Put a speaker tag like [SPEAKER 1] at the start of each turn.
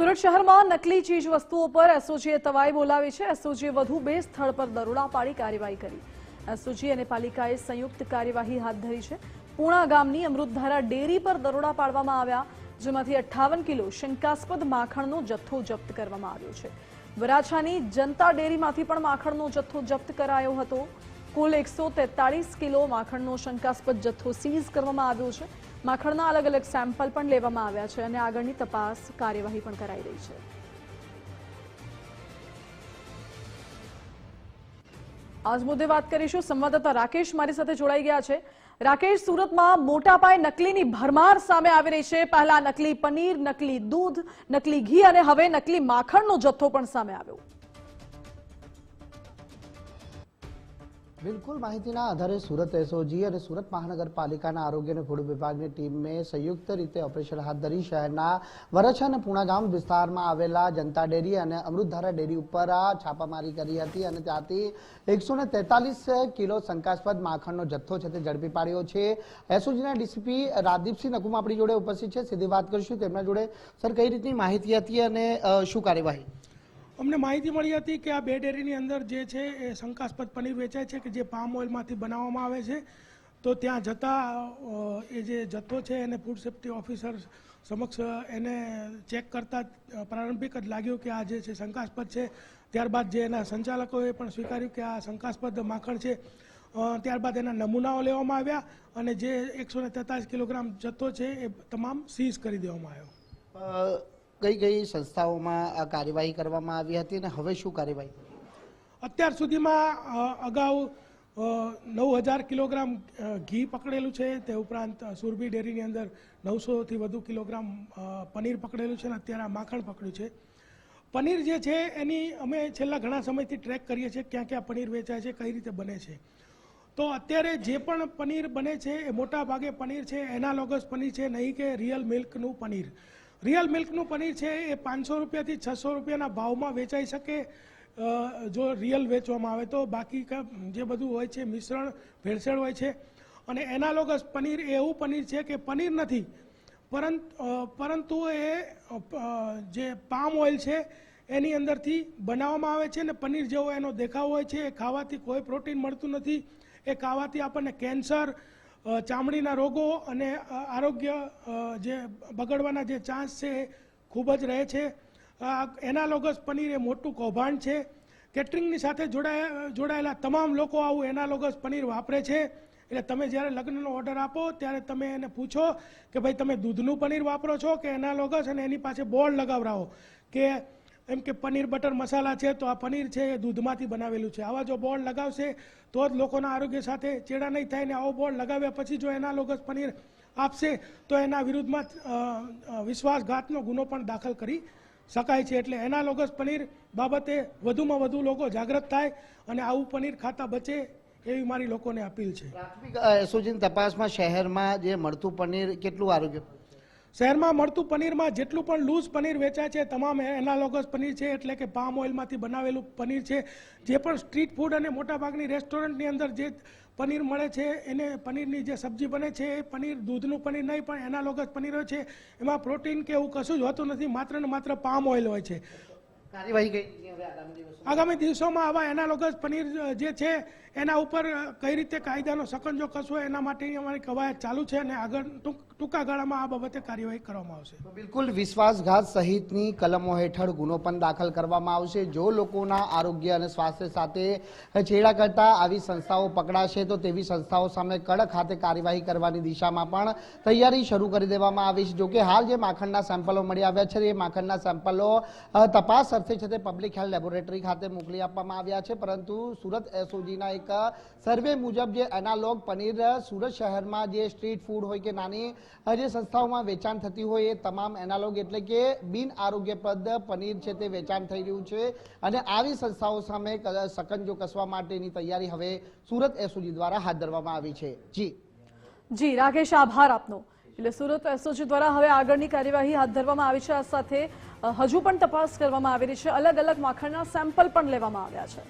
[SPEAKER 1] સુરત શહેરમાં નકલી ચીજ વસ્તુઓ પર એસઓજીએ તવાઈ બોલાવી છે. એસઓજીએ વધુ બે સ્થળ પર દરોડા પાડી કાર્યવાહી કરી. એસઓજી અને પાલિકાએ સંયુક્ત કાર્યવાહી હાથ ધરી છે. પૂણા ગામની અમૃતધારા ડેરી પર દરોડા પાડવામાં આવ્યા, જેમાંથી અઠ્ઠાવન કિલો શંકાસ્પદ માખણનો જથ્થો જપ્ત કરવામાં આવ્યો છે. વરાછાની જનતા ડેરીમાંથી પણ માખણનો જથ્થો જપ્ત કરાયો હતો. કુલ એકસો કિલો માખણનો શંકાસ્પદ જથ્થો સીઝ કરવામાં આવ્યો છે. માખણના અલગ અલગ સેમ્પલ પણ લેવામાં આવ્યા છે અને આગળની તપાસ કાર્યવાહી પણ કરાઈ રહી છે. આજ મુદ્દે વાત કરીશું સંવાદદાતા રાકેશ મારી સાથે જોડાઈ ગયા છે. રાકેશ, સુરતમાં મોટા પાયે નકલીની ભરમાર સામે આવી રહી છે. પહેલા નકલી પનીર, નકલી દૂધ, નકલી ઘી અને હવે નકલી માખણનો જથ્થો પણ સામે આવ્યો.
[SPEAKER 2] બિલકુલ માહિતીના આધારે સુરત એસઓજી અને સુરત મહાનગરપાલિકાના આરોગ્ય અને ફૂડ વિભાગની ટીમે સંયુક્ત રીતે ઓપરેશન હાથ ધરી શહેરના વરછા અને પૂણા ગામ વિસ્તારમાં આવેલા જનતા ડેરી અને અમૃતધારા ડેરી ઉપર છાપામારી કરી હતી અને ત્યાંથી એકસો ને તેતાલીસ કિલો શંકાસ્પદ માખણનો જથ્થો છે તે ઝડપી પાડ્યો છે. એસઓજીના ડીસીપી રાજદીપસિંહ નકુમ આપણી જોડે ઉપસ્થિત છે. સીધી વાત કરીશું તેમના જોડે. સર, કઈ રીતની માહિતી હતી અને શું કાર્યવાહી?
[SPEAKER 3] અમને માહિતી મળી હતી કે આ બે ડેરીની અંદર જે છે એ શંકાસ્પદ પનીર વેચાય છે કે જે પામ ઓઇલમાંથી બનાવવામાં આવે છે. તો ત્યાં જતાં એ જે જથ્થો છે એને ફૂડ સેફ્ટી ઓફિસર સમક્ષ એને ચેક કરતા પ્રારંભિક જ લાગ્યું કે આ જે છે શંકાસ્પદ છે. ત્યારબાદ જે એના સંચાલકોએ પણ સ્વીકાર્યું કે આ શંકાસ્પદ માખણ છે. ત્યારબાદ એના નમૂનાઓ લેવામાં આવ્યા અને જે એકસો ને તેતાલીસ કિલોગ્રામ જથ્થો છે એ તમામ સીઝ કરી દેવામાં આવ્યો.
[SPEAKER 2] કઈ કઈ સંસ્થાઓમાં આ કાર્યવાહી કરવામાં આવી હતી અને હવે શું કાર્યવાહી
[SPEAKER 3] અત્યાર સુધીમાં અગાઉ નવ હજાર કિલોગ્રામ ઘી પકડેલું છે, તે ઉપરાંત સુરભી ડેરીની અંદર નવસોથી વધુ કિલોગ્રામ પનીર પકડેલું છે અને અત્યારે માખણ પકડ્યું છે. પનીર જે છે, એની અમે છેલ્લા ઘણા સમયથી ટ્રેક કરીએ છીએ ક્યાં ક્યાં પનીર વેચાય છે, કઈ રીતે બને છે. તો અત્યારે જે પણ પનીર બને છે, એ મોટા ભાગે પનીર છે, એનાલોગસ પનીર છે, નહીં કે રિયલ મિલ્કનું પનીર. રિયલ મિલ્કનું પનીર છે એ પાંચસો રૂપિયાથી છસો રૂપિયાના ભાવમાં વેચાઈ શકે જો રિયલ વેચવામાં આવે તો. બાકી જે બધું હોય છે, મિશ્રણ, ભેળસેળ હોય છે. અને એનાલોગસ પનીર એવું પનીર છે કે પનીર નથી, પરંતુ એ જે પામ ઓઇલ છે, એની અંદરથી બનાવવામાં આવે છે ને પનીર જેવો એનો દેખાવ હોય છે. એ ખાવાથી કોઈ પ્રોટીન મળતું નથી. એ ખાવાથી આપણને કેન્સર ચામડીના રોગો અને આરોગ્ય જે બગડવાના જે ચાન્સ છે ખૂબ જ રહે છે. એનાલોગસ પનીર એ મોટું કૌભાંડ છે. કેટરિંગની સાથે જોડાયા જોડાયેલા તમામ લોકો આવું એનાલોગસ પનીર વાપરે છે. એટલે તમે જ્યારે લગ્નનો ઓર્ડર આપો, ત્યારે તમે એને પૂછો કે ભાઈ તમે દૂધનું પનીર વાપરો છો કે એનાલોગસ અને એની પાસે બોર્ડ લગાવરાવો કે એમ કે પનીર બટર મસાલા છે, તો આ પનીર છે, એ દૂધમાંથી બનાવેલું છે. આવા જો બોર્ડ લગાવશે, તો જ લોકોના આરોગ્ય સાથે ચેડા નહીં થાય ને આવો બોર્ડ લગાવ્યા પછી જો એના એનાલોગસ પનીર આપશે, તો એના વિરુદ્ધમાં વિશ્વાસઘાતનો ગુનો પણ દાખલ કરી શકાય છે. એટલે એના લોગસ પનીર બાબતે વધુમાં વધુ લોકો જાગૃત થાય અને આવું પનીર ખાતા બચે એવી મારી લોકોને અપીલ છે.
[SPEAKER 2] પ્રાથમિક એસઓજીની તપાસમાં શહેરમાં જે મળતું પનીર કેટલું આરોગ્ય
[SPEAKER 3] શહેરમાં મળતું પનીરમાં જેટલું પણ લૂઝ પનીર વેચાય છે, તમામ એનાલોગસ પનીર છે, એટલે કે પામ ઓઇલમાંથી બનાવેલું પનીર છે, જે પણ સ્ટ્રીટ ફૂડ અને મોટાભાગની રેસ્ટોરન્ટની અંદર જે પનીર મળે છે, એને પનીરની જે સબ્જી બને છે, એ પનીર દૂધનું પનીર નહીં, પણ એનાલોગસ પનીર હોય છે, એમાં પ્રોટીન કે એવું કશું જ હોતું નથી, માત્ર ને માત્ર પામ ઓઇલ હોય છે.
[SPEAKER 2] કાર્યવાહી આગામી દિવસો
[SPEAKER 3] આગામી દિવસોમાં આવા એનાલોગસ પનીર જે છે એના ઉપર કઈ રીતે કાયદાનો સકંજો કસવો એના માટેની અમારી કવાયત ચાલુ છે અને આગળ ટૂંક- ટૂંકા ગાળામાં આ બાબતે કાર્યવાહી કરવામાં આવશે.
[SPEAKER 2] બિલકુલ વિશ્વાસઘાત સહિતની કલમો હેઠળ ગુનો પણ દાખલ કરવામાં આવશે. જો લોકોના આરોગ્ય અને સ્વાસ્થ્ય સાથે છેડા કરતા આવી સંસ્થાઓ પકડાશે તો તેવી સંસ્થાઓ સામે કડક હાથે કાર્યવાહી કરવાની દિશામાં પણ તૈયારી શરૂ કરી દેવામાં આવી છે. જોકે હાલ જે માખણના સેમ્પલો મળી આવ્યા છે એ માખણના સેમ્પલો તપાસ અર્થે છે તે પબ્લિક હેલ્થ લેબોરેટરી ખાતે મોકલી આપવામાં આવ્યા છે, પરંતુ સુરત એસઓજીના એક સર્વે મુજબ જે એનાલોગ પનીર સુરત શહેરમાં જે સ્ટ્રીટ ફૂડ હોય કે નાની જે સંસ્થાઓમાં વેચાણ થતી હોય એ તમામ એનાલોગ એટલે કે બિન આરોગ્યપ્રદ પનીર છે તે વેચાણ થઈ રહ્યું છે અને આવી સંસ્થાઓ સામે સકંજો કસવા માટેની તૈયારી હવે સુરત એસઓજી દ્વારા હાથ ધરવામાં આવી છે. જી.
[SPEAKER 1] જી, રાકેશ, આભાર આપનો. એટલે સુરત એસઓજી દ્વારા હવે આગળની કાર્યવાહી હાથ ધરવામાં આવી છે. આ સાથે હજુ પણ તપાસ કરવામાં આવી રહી છે. અલગ અલગ માખણના સેમ્પલ પણ લેવામાં આવ્યા છે.